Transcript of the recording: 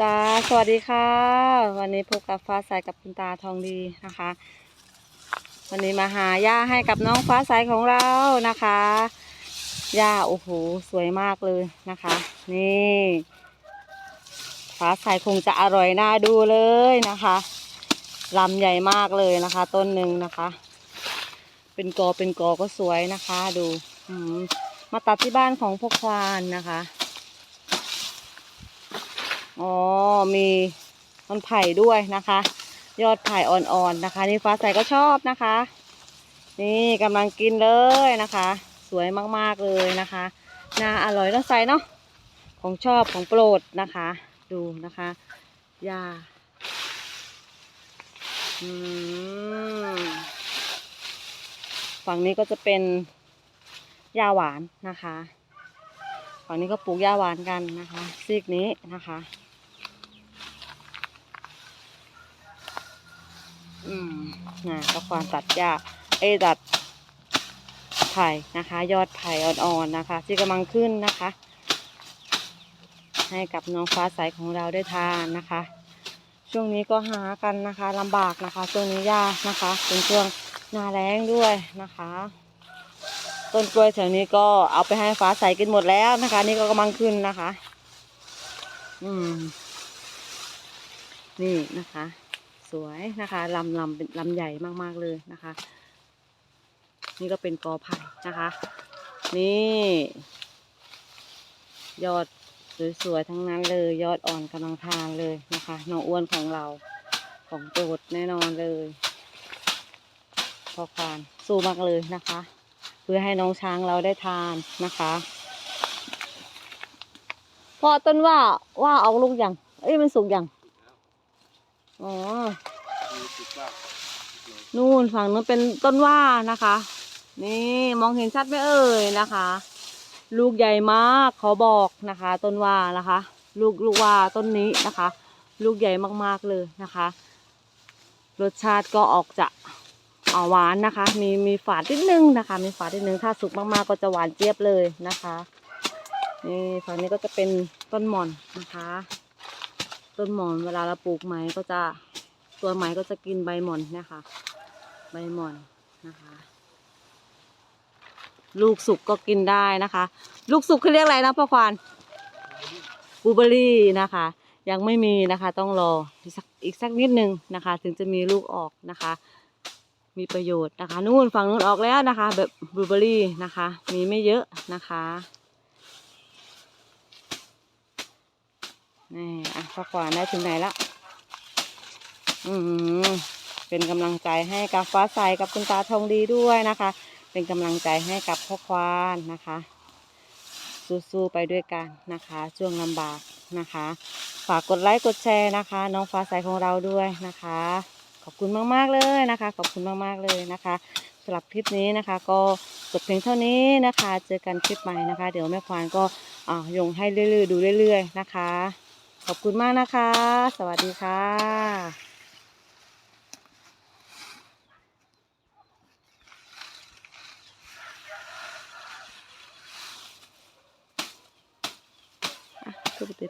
จ้าสวัสดีค่ะ วันนี้พบกับฟ้าใสกับคุณตาทองดีนะคะ วันนี้มาหาย่าให้กับน้องฟ้าใสของเรานะคะย่าโอ้โหสวยมากเลยนะคะ นี่ฟ้าใสคงจะอร่อยน่าดูเลยนะคะลำใหญ่มากเลยนะคะ ต้นหนึ่งนะคะ เป็นกอเป็นกอก็สวยนะคะ ดูมมาตัดที่บ้านของพวกควานนะคะ อ๋อ มีต้นไผ่ด้วยนะคะ ยอดไผ่อ่อนๆนะคะ นี่ฟ้าใสก็ชอบนะคะ นี่กำลังกินเลยนะคะ สวยมากๆเลยนะคะน่าอร่อยต้องใส่เนาะของชอบของโปรดนะคะ ดูนะคะยาอืมฝั่งนี้ก็จะเป็นยาหวานนะคะ ฝั่งนี้ก็ปลูกยาหวานกันนะคะ ซีกนี้นะคะ อืมนะก็ควานตัดหญ้าเอ้ตัดไผ่นะคะ ยอดไผ่อ่อนๆนะคะ ที่กำลังขึ้นนะคะ ให้กับน้องฟ้าใสของเราได้ทานนะคะ ช่วงนี้ก็หากันนะคะลำบากนะคะช่วงนี้ยากนะคะเป็นช่วงหนาแรงด้วยนะคะ ต้นกล้วยแถวนี้ก็เอาไปให้ฟ้าใสกินหมดแล้วนะคะ นี่ก็กำลังขึ้นนะคะ อืม นี่นะคะ สวยนะคะลำลำเป็นลำใหญ่มากๆเลยนะคะ นี่ก็เป็นกอไผ่นะคะ นี่ ยอดสวยๆทั้งนั้นเลย ยอดอ่อนกำลังทานเลยนะคะน้องอ้วนของเราของโปรดแน่นอนเลยพอควานสู้มากเลยนะคะ พื่อให้น้องช้างเราได้ทานนะคะพอต้นว่าว่าออกลูกยังเอ้ยมันสุกยังอ๋อนู่นฝั่งนู้นเป็นต้นว่านะคะ นี่มองเห็นชัดไหมเอ่ยนะคะ ลูกใหญ่มากขอบอกนะคะ ต้นว่านะคะ ลูกลูกว่าต้นนี้นะคะ ลูกใหญ่มากๆเลยนะคะ รสชาติก็ออกจะ หวานนะคะ มีมีฝาดนิดนึงนะคะ มีฝาดนิดนึงถ้าสุกมากๆก็จะหวานเจี๊ยบเลยนะคะนี่ฝั่งนี้ก็จะเป็นต้นหม่อนนะคะ ต้นหม่อนเวลาเราปลูกไหมก็จะตัวไหมก็จะกินใบหม่อนนะคะ ใบหม่อนนะคะ ลูกสุกก็กินได้นะคะ ลูกสุกเขาเรียกอะไรนะพ่อควานบูเบอร์รี่นะคะ ยังไม่มีนะคะ ต้องรออีกสักอีกสักนิดนึงนะคะ ถึงจะมีลูกออกนะคะ มีประโยชน์นะคะ นู่นฝั่งนู้นออกแล้วนะคะ แบบบลูเบอร์รี่นะคะ มีไม่เยอะนะคะนี่อะพ่อควานได้ถึงไหนล้วอืมเป็นกำลังใจให้กับฟ้าใสกับคุณตาทองดีด้วยนะคะ เป็นกำลังใจให้กับพ่อควานนะคะ สู้ๆไปด้วยกันนะคะ ช่วงลำบากนะคะ ฝากกดไลค์กดแชร์นะคะ น้องฟ้าใสของเราด้วยนะคะ อบคุณมากๆเลยนะคะ ขอบคุณมากๆเลยนะคะสำหรับคลิปนี้นะคะ ก็จบเพียงเท่านี้นะคะ เจอกันคลิปใหม่นะคะ เดี๋ยวแม่ควานก็อ่ายงให้เรื่อยๆดูเรื่อย ๆ นะคะ ขอบคุณมากนะคะ สวัสดีค่ะอะคือไป